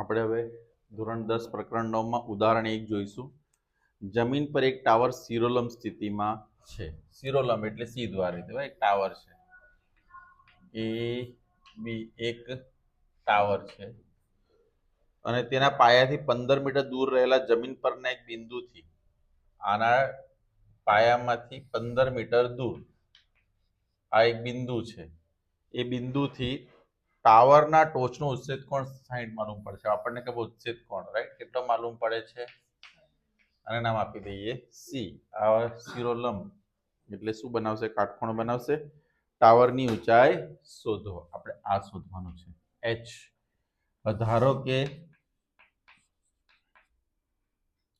આપણે હવે ધોરણ દસ પ્રકરણ નવમાં ઉદાહરણ એક જોઈશું. જમીન પર એક ટાવર સિરોલમ સ્થિતિમાં છે. સિરોલમ એટલે સી રીતે એક ટાવર છે. એ બી એક ટાવર છે. અને તેના પાયાથી પંદર મીટર દૂર રહેલા જમીન પરના એક બિંદુથી આના પાયામાંથી પંદર મીટર દૂર આ એક બિંદુ છે. એ બિંદુથી ટાવરના ટોચનો ઉચ્છેદ કોણ સાઈઠ માલુમ પડશે? આપણને કે ઉચ્છેદ કોણ રાઈટ કેટલો માલુમ પડે છે? અને નામ આપી દઈએ. સી. આ શિરોલંબ એટલે શું બનાવશે? કાટખૂણો બનાવશે. ટાવરની ઊંચાઈ શોધો. આપણે આ શોધવાનું છે. એચ ધારો કે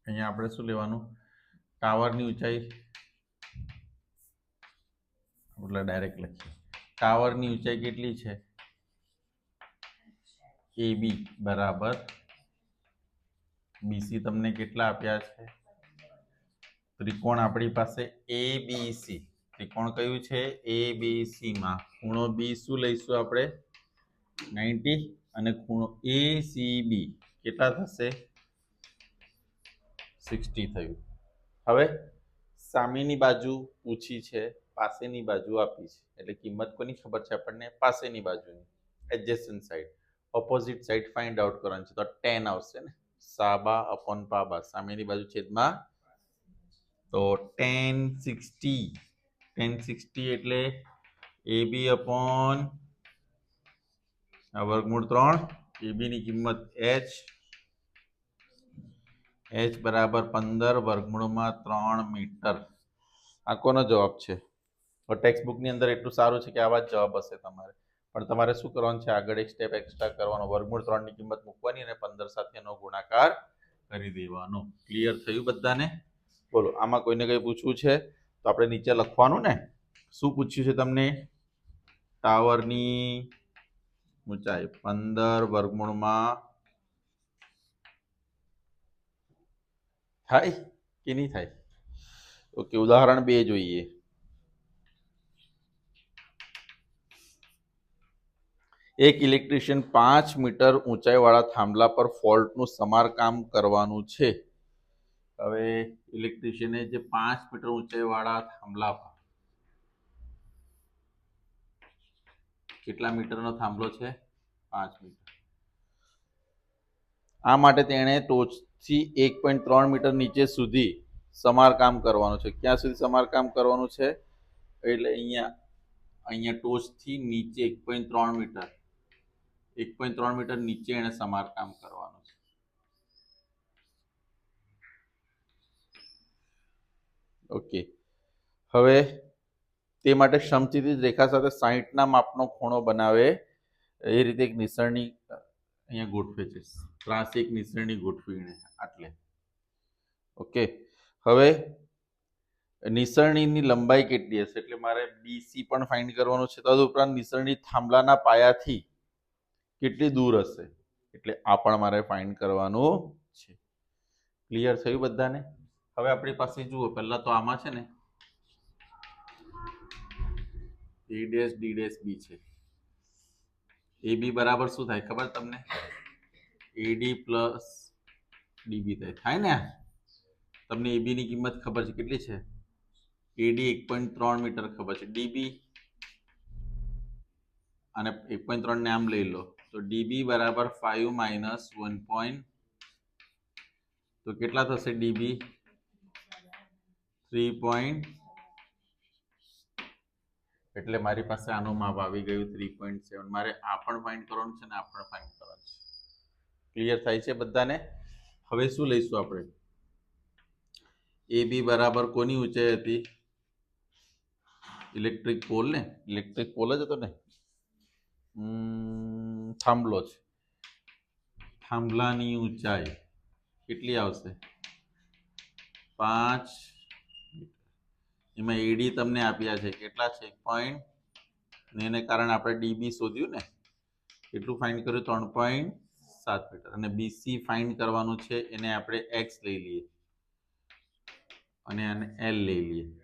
અહીંયા આપણે શું લેવાનું? ટાવરની ઊંચાઈ એટલે ડાયરેક્ટ લખીએ. ટાવરની ઊંચાઈ કેટલી છે? એ બી બરાબર. બીસી તમને કેટલા આપ્યા છે? ત્રિકોણ આપણી પાસે એ બી સી ત્રિકોણ કયું છે? એ બી સી માં ખૂણો બી શું લઈશું આપણે? નાઇન્ટી અને ખૂણો એ સી બી કેટલા થશે? સિક્સટી થયું. હવે સામેની બાજુ પૂછી છે, પાસેની બાજુ આપી છે. એટલે કિંમત કોની ખબર છે આપણને? પાસેની બાજુની. Adjacent side. Opposite side find out કરવાનું છે. તો ટેન આવશે ને. સાબા અપોન પાબા. સામેની બાજુ છેદમાં તો ટેન સિક્સટી ટેન સિક્સટી એટલે એ બી અપોન વર્ગમૂળ ત્રણ. એ બીની કિંમત એચ એચ બરાબર પંદર વર્ગમૂળમાં ત્રણ મીટર. આ કોનો જવાબ છે? ટેક્સ્ટ બુકની અંદર એટલું સારું છે કે આવા જ જવાબ હશે તમારે. પણ તમારે શું કરવાનું છે? આગળ એક સ્ટેપ એક્સ્ટ્રા કરવાનો. વર્ગમૂળ ત્રણની કિંમત મૂકવાની અને પંદર સાથે એનો ગુણાકાર કરી દેવાનો. ક્લિયર થયું બધાને? બોલો, આમાં કોઈને કંઈ પૂછવું છે? તો આપણે નીચે લખવાનું ને? શું પૂછ્યું છે તમને? ટાવરની ઊંચાઈ. પંદર વર્ગમૂળમાં થાય કે નહીં થાય? ઓકે, ઉદાહરણ બે જોઈએ. એક ઇલેક્ટ્રિશિયન પાંચ મીટર ઊંચાઈવાળા થાંભલા પર ફોલ્ટનું સમારકામ કરવાનું છે. હવે ઇલેક્ટ્રિશિયને જે પાંચ મીટર ઊંચાઈવાળા થાંભલા પર કેટલા મીટરનો થાંભલો છે? પાંચ મીટર. આ માટે તેણે ટોચથી એક પોઈન્ટ ત્રણ મીટર નીચે સુધી સમારકામ કરવાનું છે. ક્યાં સુધી સમારકામ કરવાનું છે? એટલે અહીંયા અહીંયા ટોચથી નીચે એક પોઈન્ટ ત્રણ મીટર. એક પોઈન્ટ ત્રણ મીટર નીચે એણે સમારકામ કરવાનું છે. ઓકે હવે તે માટે સમચિતિત રેખા સાથે સાહીઠના માપનો ખૂણો બનાવે. એ રીતે એક નિસરણી અહીંયા ગોઠવે છે. એક નિસરણી ગોઠવીને આટલે. ઓકે હવે નિસરણીની લંબાઈ કેટલી હશે? એટલે મારે બીસી પણ ફાઇન્ડ કરવાનું છે. તદુપરાંત નિસરણી થાંભલાના પાયાથી કેટલી દૂર હશે? એટલે આ પણ મારે ફાઇન્ડ કરવાનું છે. ક્લિયર થયું બધાને? હવે આપણી પાસે જુઓ, પહેલા તો આમાં છે ને. A dash D dash B છે. એ બી બરાબર શું થાય ખબર તમને? એડી પ્લસ ડીબી થાય. થાય ને તમને એબી ની કિંમત ખબર છે કેટલી છે? એડી એક પોઈન્ટ ત્રણ મીટર ખબર છે. ડીબી અને એક પોઈન્ટ ત્રણ ને આમ લઈ લો. તો ડીબી બરાબર ફાઇવ માઇનસ વન પોઈન્ટ તો કેટલા થશે ડીબી? થ્રી પોઈન્ટ એટલે મારી પાસે આનું માપ આવી ગયું થ્રી પોઈન્ટ સેવન મારે આ પણ ફાઇન્ડ કરવાનું છે ને આ પણ ફાઇન્ડ કરવાનું છે. ક્લિયર થાય છે બધાને? હવે શું લઈશું આપણે? એ બી બરાબર કોની ઊંચાઈ હતી? ઇલેક્ટ્રિક પોલ ને? ઇલેક્ટ્રિક પોલ જ હતો ને? થાંભલો છે. થાંભલાની ઊંચાઈ કેટલી આવશે? પાંચ એમાં એડી તમને આપ્યા છે. કેટલા છે? પોઈન્ટ ને એને કારણે આપણે ડીબી શોધ્યું ને? કેટલું ફાઇન્ડ કર્યું, ત્રણ પોઈન્ટ સાત મીટર. અને બીસી ફાઇન્ડ કરવાનું છે, એને આપણે એક્સ લઈ લઈએ. અને આને એલ લઈ લઈએ.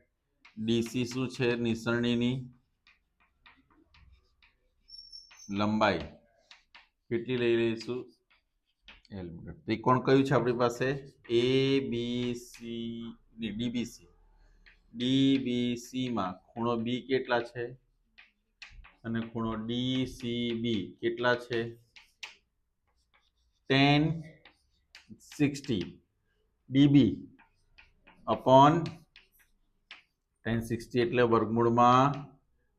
ડીસી શું છે? નિસરણીની લંબાઈ કેટલી લઈ લઈશું? એલ ત્રિકોણ કયું છે આપણી પાસે? એ બી સી ડીબીસી ડીબીસીમાં ખૂણો બી કેટલા છે? અને ખૂણો ડી સી બી કેટલા છે? Tan sixty DB upon tan sixty એટલે વર્ગમૂળમાં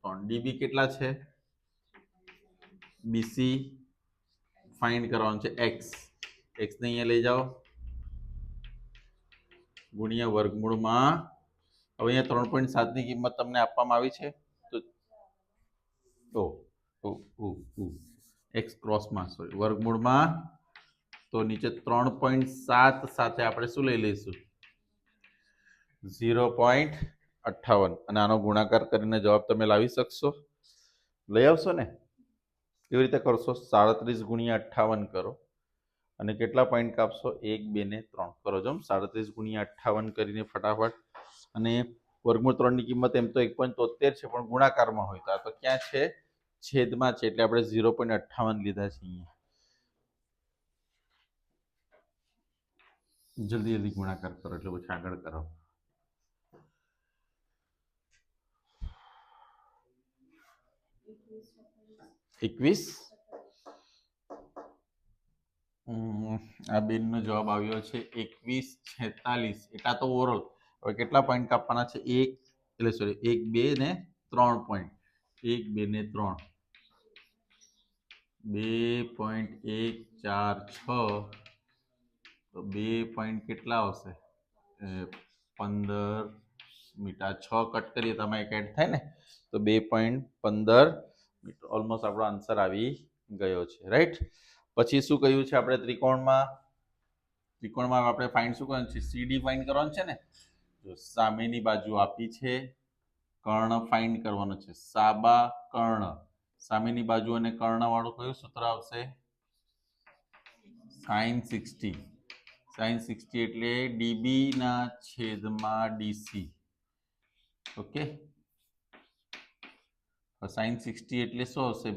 ત્રણ. ડીબી કેટલા છે? બીસી ફાઇન્ડ કરવાનું છે એક્સ. એક્સને અહીંયા લઈ જાઓ. ગુણ્યા વર્ગમૂળમાં. હવે અહીંયા ત્રણ પોઈન્ટ સાતની કિંમત તમને આપવામાં આવી છે. તો ઓ એક્સ ક્રોસમાં સોરી વર્ગમૂળમાં. તો નીચે ત્રણ પોઈન્ટ સાત સાથે આપણે શું લઈ લઈશું? ઝીરો પોઈન્ટ અઠ્ઠાવન. અને આનો ગુણાકાર કરીને જવાબ તમે લાવી શકશો. લઈ આવશો ને? કેવી રીતે કરશો? સાડત્રીસ ગુણ્યા અઠ્ઠાવન કરો. અને કેટલા પોઈન્ટ કાપશો? એક, બે ને ત્રણ. કરો જો સાડત્રીસ ગુણ્યા અઠ્ઠાવન કરીને ફટાફટ. અને વર્ગમૂળ ત્રણની કિંમત એમ તો એક પોઈન્ટ તોતેર છે, પણ ગુણાકારમાં હોય તો. આ તો ક્યાં છે? છેદમાં છે, એટલે આપણે ઝીરો પોઈન્ટ અઠ્ઠાવન લીધા છે અહીંયા. જલ્દી જલ્દી ગુણાકાર કરો, એટલે પછી આગળ કરો. એકવીસ. આ બેનનો જવાબ આવ્યો છે એકવીસ છેતાલીસ. એટલા તો ઓવરઓલ હવે કેટલા પોઈન્ટ કાપવાના છે? એક, એટલે સોરી એક, બે ને ત્રણ પોઈન્ટ એક, બે ને ત્રણ. બે પોઈન્ટ એક, ચાર, છ. તો બે પોઈન્ટ કેટલા આવશે? પંદર મીટા છ કટ કરીએ તો એક એડ થાય ને? તો બે પોઈન્ટ પંદર ઓલમોસ્ટ આપણો આન્સર આવી ગયો છે રાઈટ પછી શું કહ્યું છે આપણે ત્રિકોણમાં? ત્રિકોણમાં આપણે ફાઇન્ડ શું કરવાનું છે? સીડી ફાઇન્ડ કરવાનું છે ને? જો સામેની બાજુ આપી છે, કર્ણ ફાઇન્ડ કરવાનો છે. સાબા કર્ણ. સામેની બાજુ અને કર્ણવાળું કયું સૂત્ર આવશે? સાઈન સિક્સટી સાઈન સિક્સટી એટલે ડીબી ના છેદમાં ડીસી ઓકે સાઈન સિક્સટી એટલે શું આવશે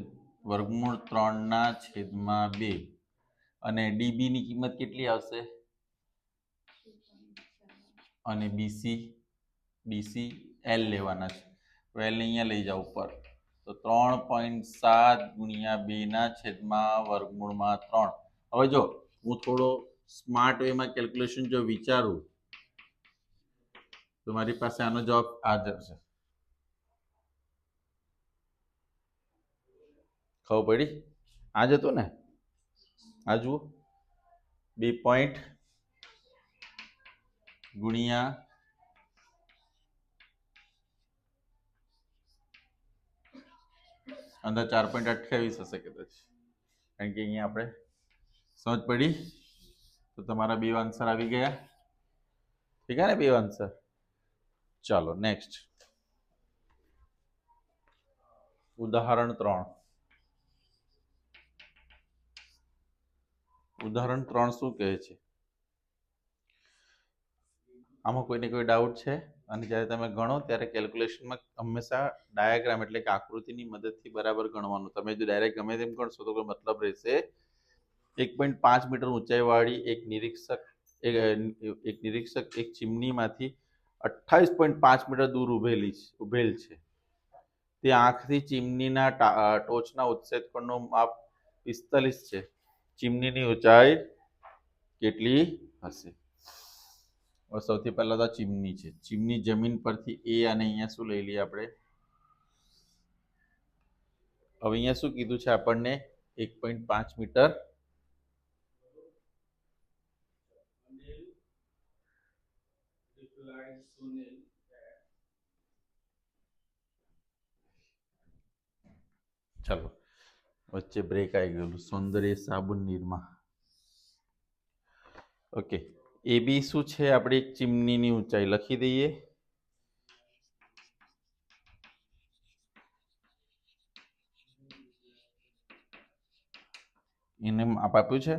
વર્ગમૂળ ત્રણના છેદમાં બે. અને ડીબીની કિંમત કેટલી આવશે? અને બીસી બીસી એલ લેવાના છે. એલ અહીંયા લઈ જાઓ ઉપર. તો ત્રણ પોઈન્ટ સાત ગુણ્યા બેના છેદમાં વર્ગમૂળમાં ત્રણ. હવે જો, હું થોડો સ્માર્ટ વેમાં કેલ્ક્યુલેશન જો વિચારું, તો મારી પાસે આનો જવાબ આ જ ખબર પડી? આ જ હતું ને? આ જુઓ. બે પોઈન્ટ ગુણ્યા અંદર ચાર પોઈન્ટ અઠ્યાવીસ હશે કદાચ. કારણ કે અહીંયા આપણે સમજ પડી. તો તમારા બે આન્સર આવી ગયા. ઠીક ને બે આન્સર ચાલો નેક્સ્ટ ઉદાહરણ ત્રણ. ઉદાહરણ ત્રણ શું કહે છે? આમાં કોઈને કોઈ ડાઉટ છે? અને જ્યારે તમે ગણો, ત્યારે કેલ્ક્યુલેશનમાં હંમેશા ડાયાગ્રામ એટલે કે આકૃતિની મદદથી બરાબર ગણવાનું. તમે જો ડાયરેક્ટ ગમે તેમ ગણશો તો મતલબ રહેશે. એક પોઈન્ટ પાંચ મીટર ઊંચાઈવાળી એક નિરીક્ષક એક નિરીક્ષક એક ચીમનીમાંથી અઠ્ઠાવીસ પોઈન્ટ પાંચ મીટર દૂર ઉભેલી ઉભેલ છે. તે આંખથી ચીમનીના ટોચના ઉત્સેચકોણનું માપ પિસ્તાલીસ છે. ચીમનીની ઊંચાઈ કેટલી હશે? સૌથી પહેલા તો ચીમની છે. ચીમની જમીન પરથી એ અને અહીંયા શું લઈ લઈએ આપણે? હવે અહીંયા શું કીધું છે આપણને? એક પોઈન્ટ પાંચ મીટર. ચાલો. વચ્ચે બ્રેક આવી ગયેલું. સૌંદર્ય સાબુન નિરમા. ઓકે એ બી શું છે? આપણી એક ચીમનીની ઊંચાઈ લખી દઈએ. એને માપ આપ્યું છે?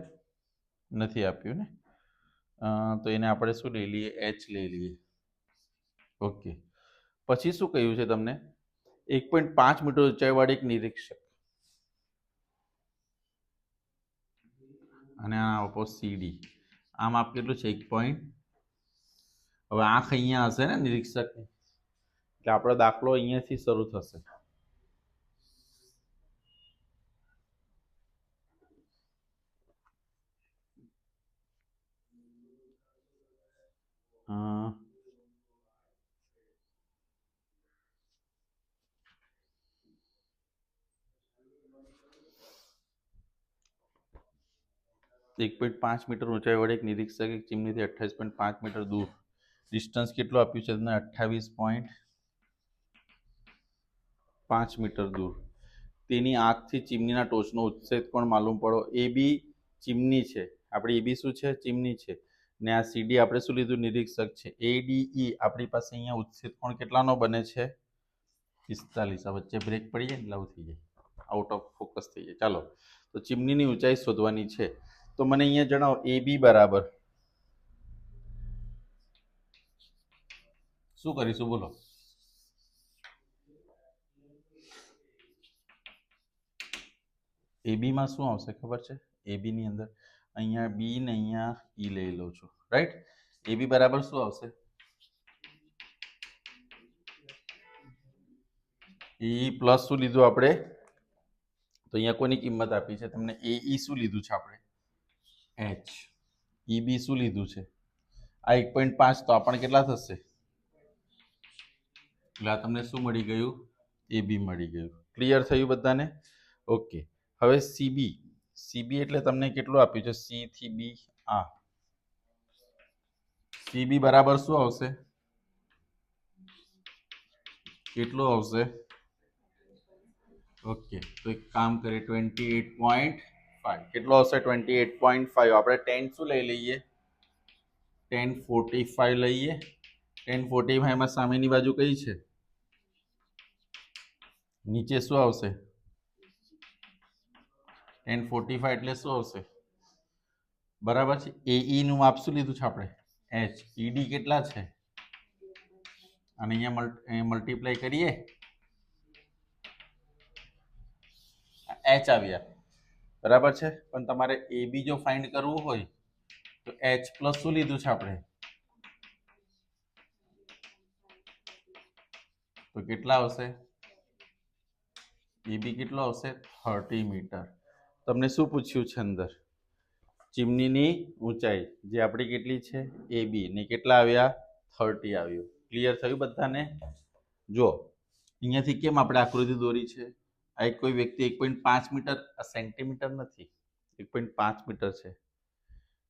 નથી આપ્યું ને? તો એને આપણે શું લઈ લઈએ? એચ લઈ લઈએ. ઓકે પછી શું કહ્યું છે તમને? એક પોઈન્ટ પાંચ મીટર ઊંચાઈવાળી એક નિરીક્ષક. અને આ ઓપોઝ સીડી આમ આપ કેટલું છે એક પોઈન્ટ હવે આંખ અહીંયા હશે ને, નિરીક્ષકની? એટલે આપણો દાખલો અહીંયાથી શરૂ થશે. એક પોઈન્ટ પાંચ મીટર ઊંચાઈ વડે એક નિરીક્ષકે, એક ચીમનીથી અઠ્ઠાવીસ પોઈન્ટ પાંચ મીટર દૂર. ડિસ્ટન્સ કેટલું આપ્યું છે? તમને અઠ્ઠાવીસ પોઈન્ટ પાંચ મીટર દૂર. તેની આંખથી ચીમનીના ટોચનો ઉત્સેદ કોણ માલુમ પડો? એ બી ચીમની છે. આપણી એ બી શું છે? ચીમની છે. ને આ સીડી આપણે શું લીધું? નિરીક્ષક છે. એ ઈ આપણી પાસે અહીંયા ઉત્સેદ કોણ કેટલાનો બને છે? પિસ્તાલીસ. આ વચ્ચે બ્રેક પડી જાય ને લવ થઈ જાય. આઉટ ઓફ ફોકસ થઈ જાય. ચાલો. તો ચીમનીની ઊંચાઈ શોધવાની છે. તો મને અહીંયા જણાવો, એ બી બરાબર. શું કરીશું, બોલો. એબીમાં શું આવશે ખબર છે? એબી ની અંદર અહીંયા બી ને અહીંયા ઈ લઈ લઉં છું રાઈટ એ બી બરાબર શું આવશે? ઈ પ્લસ શું લીધું આપણે? તો અહીંયા કોની કિંમત આપી છે? તમને એ ઈ શું લીધું છે આપણે? એચ ઈ બી શું લીધું છે? આ એક પોઈન્ટ પાંચ તો આપણને કેટલા થશે? એટલે આ તમને શું મળી ગયું? એ બી મળી ગયું. ક્લિયર થયું બધાને? ઓકે હવે સીબી સીબી એટલે તમને કેટલું આપ્યું છે? સી થી બી આ. સીબી બરાબર શું આવશે? કેટલું આવશે? ઓકે તો એક કામ કરીએ ટ્વેન્ટી એટ પોઈન્ટ ફાઈવ કેટલો આવશે ટ્વેન્ટી એટ પોઈન્ટ ફાઈવ આપણે ટેન શું લઈ લઈએ? ટેન ફોર્ટી ફાઈવ લઈએ. ટેન ફોર્ટી ફાઈવમાં સામેની બાજુ કઈ છે? નીચે શું આવશે? ટેન ફોર્ટી ફાઈવ એટલે શું આવશે? બરાબર છે? એ નું માપ શું લીધું છે આપણે? એચ ઈડી કેટલા છે? અને અહીંયા મલ્ટીપ્લાય કરીએ. એચ આવ્યા. બરાબર છે? પણ તમારે એ બી જો ફાઇન્ડ કરવું હોય, તો એચ પ્લસ શું લીધું છે આપણે? તો કેટલા આવશે? એ બી કેટલો આવશે? Thirty metre. તમને શું પૂછ્યું છે અંદર? ચીમનીની ઊંચાઈ, જે આપણી કેટલી છે? એ બી ને કેટલા આવ્યા? થર્ટી આવ્યું. ક્લિયર થયું બધાને? જો અહીંયાથી કેમ આપણે આકૃતિ દોરી છે? આ એક કોઈ વ્યક્તિ એક પોઈન્ટ પાંચ મીટર સેન્ટીમીટર નથી, એક પોઈન્ટ પાંચ મીટર છે.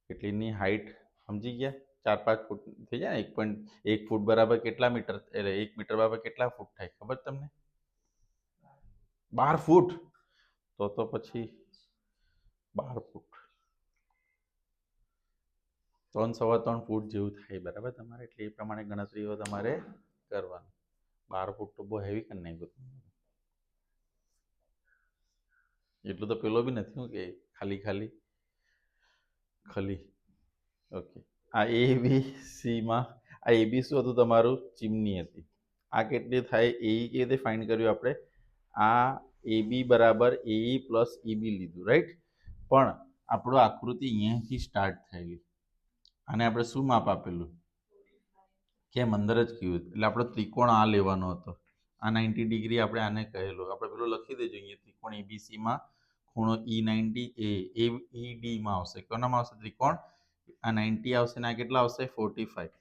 કેટલીની હાઈટ સમજી ગયા? ચાર પાંચ ફૂટ થઈ જાય ને? એક પોઈન્ટ એક ફૂટ બરાબર કેટલા મીટર, એટલે એક મીટર બરાબર કેટલા ફૂટ થાય? ખબર તમને? બાર ફૂટ. તો તો પછી બાર ફૂટ. ત્રણ સવા ત્રણ ફૂટ જેવું થાય બરાબર તમારે? એટલે એ પ્રમાણે ગણતરીઓ તમારે કરવાની. બાર ફૂટ તો બહુ હેવી કરી નાખ્યું એટલું તો પેલો બી નથી હું કે ખાલી ખાલી ખાલી. ઓકે આ એ બી સીમાં આ એ બી શું હતું તમારું? ચીમની હતી. આ કેટલી થાય? એ કેવી રીતે ફાઇન્ડ કર્યું આપણે? આ એ બી બરાબર એ પ્લસ ઈ બી લીધું રાઈટ પણ આપણું આકૃતિ અહીંયાથી સ્ટાર્ટ થયેલી. અને આપણે શું માપ આપેલું? કેમ? અંદર જ કયું એટલે આપણો ત્રિકોણ આ લેવાનો હતો. આ નાઇન્ટી ડિગ્રી આપણે આને કહેલું. આપણે પેલું લખી દેજો અહીંયા ત્રિકોણ એબીસીમાં ખૂણો ઈ નાઇન્ટી એ એ ડીમાં આવશે. કોનામાં આવશે ત્રિકોણ? આ નાઇન્ટી આવશે ને આ કેટલા આવશે? Forty five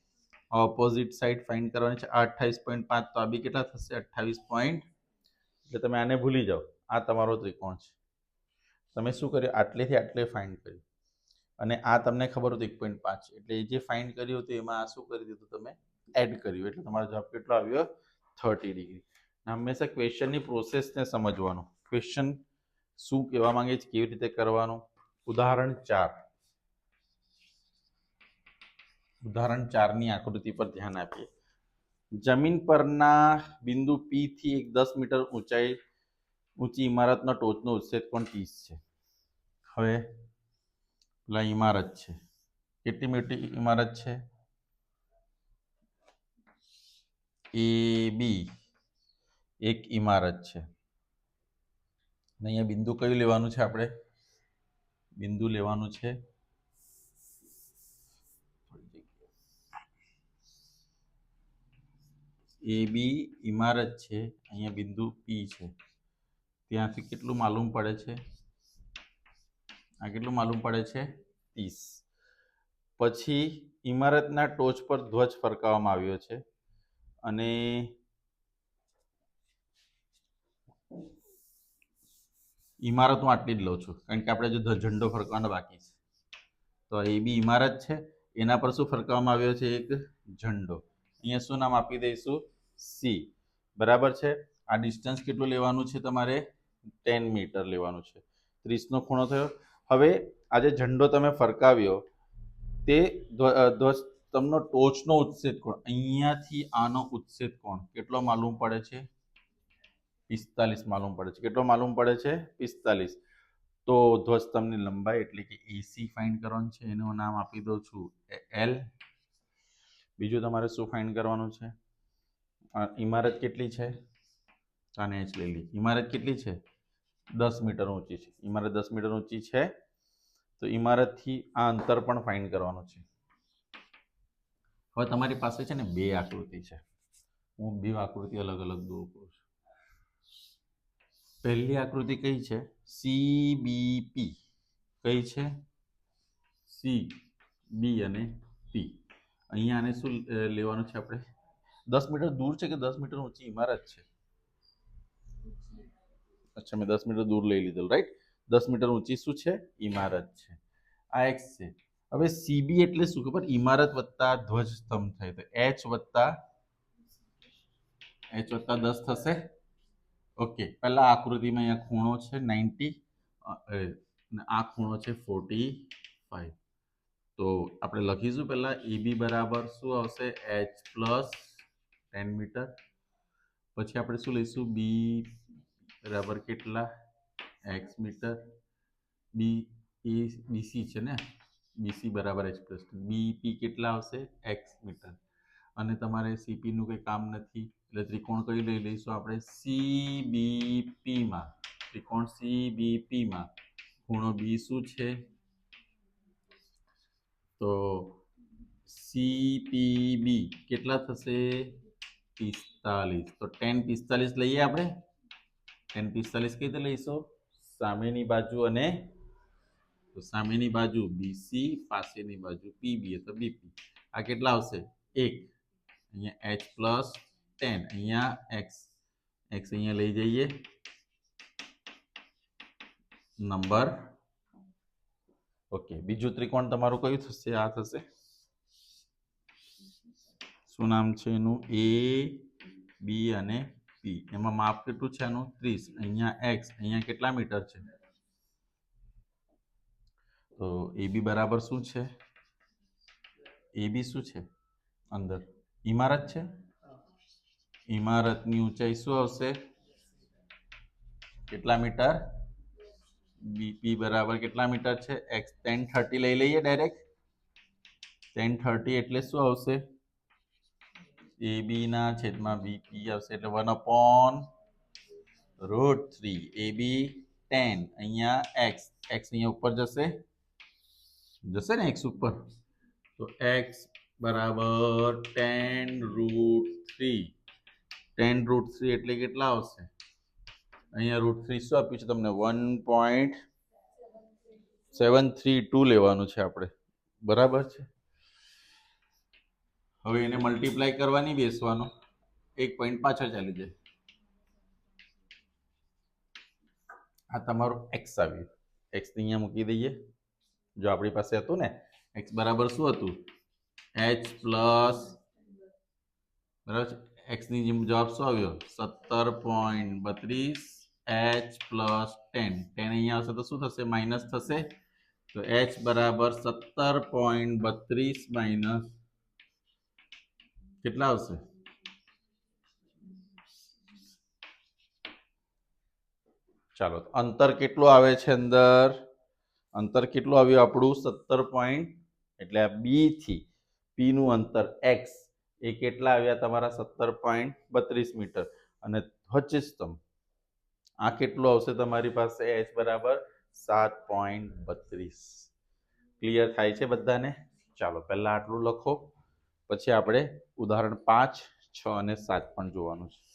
opposite side find કરવાની છે. આ અઠ્ઠાવીસ પોઈન્ટ પાંચ, તો આ બી કેટલા થશે? અઠ્ઠાવીસ પોઈન્ટ એટલે તમે આને ભૂલી જાઓ. આ તમારો ત્રિકોણ છે. તમે શું કર્યું? આટલેથી આટલે ફાઇન્ડ કર્યું. અને આ તમને ખબર હતું એક પોઈન્ટ પાંચ એટલે જે ફાઇન્ડ કર્યું હતું એમાં આ શું કરી દીધું તમે? એડ કર્યું. એટલે તમારો જવાબ કેટલો આવ્યો? Thirty degree. હંમેશા ક્વેશ્ચનની પ્રોસેસને સમજવાનું. ક્વેશ્ચન શું કહેવા માંગે છે, કેવી રીતે કરવાનું? ઉદાહરણ ચાર. ઉદાહરણ ચારની આકૃતિ પર ધ્યાન આપીએ. જમીન પરના બિંદુ પી થી એક દસ મીટર ઊંચાઈ, ઊંચી ઇમારતનો ટોચનો ઉચ્છેદ કોણ ત્રીસ છે? હવે પેલા ઇમારત છે. કેટલી મોટી ઇમારત છે? એ બી એક ઇમારત છે. અને અહીંયા બિંદુ કયું લેવાનું છે આપણે? બિંદુ લેવાનું છે. એ બી ઇમારત છે. અહીંયા બિંદુ પી છે. ત્યાંથી કેટલું માલુમ પડે છે? આ કેટલું માલુમ પડે છે? ત્રીસ. પછી ઇમારતના ટોચ પર ધ્વજ ફરકાવવામાં આવ્યો છે. અને ઇમારત હું આટલી જ લઉં છું, કારણ કે આપણે જો ઝંડો ફરકવાનો બાકી છે. તો એ બી ઇમારત છે, એના પર શું ફરકાવવામાં આવ્યો છે એક ઝંડો. અહીંયા શું નામ આપી દઈશું? સી. બરાબર છે? આ ડિસ્ટન્સ કેટલું લેવાનું છે તમારે? ટેન મીટર લેવાનું છે. ત્રીસનો ખૂણો થયો. હવે આ જે ઝંડો તમે ફરકાવ્યો, તે ધ્વ- ધ્વજ તમને ટોચનો ઉચ્છેદ કોણ? અહીંયાથી આનો ઉચ્છેદ કોણ? કેટલો માલુમ પડે છે? પિસ્તાલીસ માલુમ પડે છે. કેટલો માલુમ પડે છે? પિસ્તાલીસ. તો ધ્વજ સ્તંભની લંબાઈ એટલે કે એસી ફાઇન્ડ કરવાનું છે. એનું નામ આપી દઉં છું. એલ બીજું તમારે શું ફાઇન્ડ કરવાનું છે? ઇમારત કેટલી છે? આને એચ લઈ લી ઇમારત કેટલી છે? દસ મીટર ઊંચી છે. ઇમારત દસ મીટર ઊંચી છે. તો ઇમારતથી આ અંતર પણ ફાઇન્ડ કરવાનું છે. હવે તમારી પાસે છે ને બે આકૃતિ છે. હું બે આકૃતિ અલગ અલગ દોરું છું. પહેલી આકૃતિ કઈ છે? સીબીપી કઈ છે? સી બી અને પી અહીંયા આને શું લેવાનું છે આપણે? દસ મીટર દૂર છે કે દસ મીટર ઊંચી ઇમારત છે? અચ્છા, મેં દસ મીટર દૂર લઈ લીધેલું રાઈટ દસ મીટર ઊંચી શું છે? ઇમારત છે. આ એક્સ છે. હવે સીબી એટલે શું ખબર? ઇમારત વત્તા ધ્વજ સ્તંભ થાય. તો એચ વત્તા એચ વત્તા દસ થશે? ઓકે, પહેલા આકૃતિમાં અહીંયા ખૂણો છે નાઇન્ટી આ ખૂણો છે ફોર્ટી ફાઈવ તો આપણે લખીશું પહેલાં એ બી બરાબર શું આવશે? H plus ten metre. પછી આપણે શું લઈશું? બી બરાબર કેટલા? X metre. બી, એ બીસી છે ને? બીસી બરાબર એચ પ્લસ બીપી કેટલા આવશે? X metre. અને તમારે સીપીનું કંઈ કામ નથી. એટલે ત્રિકોણ કઈ લઈ લઈશું આપણે? સીબીપીમાં ત્રિકોણ સીબીપીમાં ખૂણો બી શું છે? તો સીપીબી કેટલા થશે? પિસ્તાલીસ. તો ટેન પિસ્તાલીસ લઈએ આપણે? ટેન પિસ્તાલીસ કઈ રીતે લઈશું? સામેની બાજુ અને તો સામેની બાજુ બીસી પાસેની બાજુ પીબી તો બીપી આ કેટલા આવશે? એક. અહીંયા એચ પ્લસ ટેન અહીંયા એક્સ એક્સ અહીંયા લઈ જઈએ નંબર ઓકે બીજું ત્રિકોણ તમારું કયું થશે? આ થશે. શું નામ છે એનું? એ બી અને પી એમાં માપ કેટલું છે એનું? ત્રીસ. અહીંયા એક્સ અહીંયા કેટલા મીટર છે? તો એ બી બરાબર શું છે? એ બી શું છે? અંદર. ઇમારત છે? ઇમારતની ઊંચાઈ શું આવશે? કેટલા મીટર? બીપી બરાબર કેટલા મીટર છે? એક્સ ટેન થર્ટી લઈ લઈએ ડાયરેક્ટ ટેન થર્ટી એટલે શું આવશે? એ બી ના છેદમાં બીપી આવશે એટલે one upon root three A B ten અહીંયા એક્સ એક્સ અહીંયા ઉપર જશે. જશે ને એક્સ ઉપર? તો એક્સ બરાબર ten root three ten root three એટલે કેટલા આવશે? અહીંયા રૂટ થ્રી શું આપ્યું છે તમને? One point seven three two લેવાનું છે આપણે. બરાબર છે? હવે એને મલ્ટીપ્લાય કરવાની બેસવાનો. એક પોઈન્ટ પાછળ ચાલી જાય. આ તમારું એક્સ આવ્યું. એક્સ અહીંયા મૂકી દઈએ. જો આપણી પાસે હતું ને એક્સ બરાબર શું હતું? એચ પ્લસ બરાબર છે? એક્સની જેમ જવાબ શું આવ્યો? સત્તર પોઈન્ટ બત્રીસ એચ પ્લસ ટેન ટેન અહીંયા આવશે તો શું થશે? માઇનસ થશે. તો એચ બરાબર સત્તર પોઈન્ટ બત્રીસ માઇનસ કેટલા આવશે? ચાલો, અંતર કેટલું આવે છે અંદર? અંતર કેટલું આવ્યું આપણું? સત્તર પોઈન્ટ એટલે બી થી પી નું અંતર એક્સ એ કેટલા આવ્યા તમારા સત્તર પોઈન્ટ બત્રીસ મીટર? અને ધ્વજ સ્તંભ આ કેટલું આવશે તમારી પાસે? એચ બરાબર સાત પોઈન્ટ બત્રીસ. ક્લિયર થાય છે બધાને? ચાલો, પહેલા આટલું લખો, પછી આપણે ઉદાહરણ પાંચ, છ અને સાત પણ જોવાનું છે.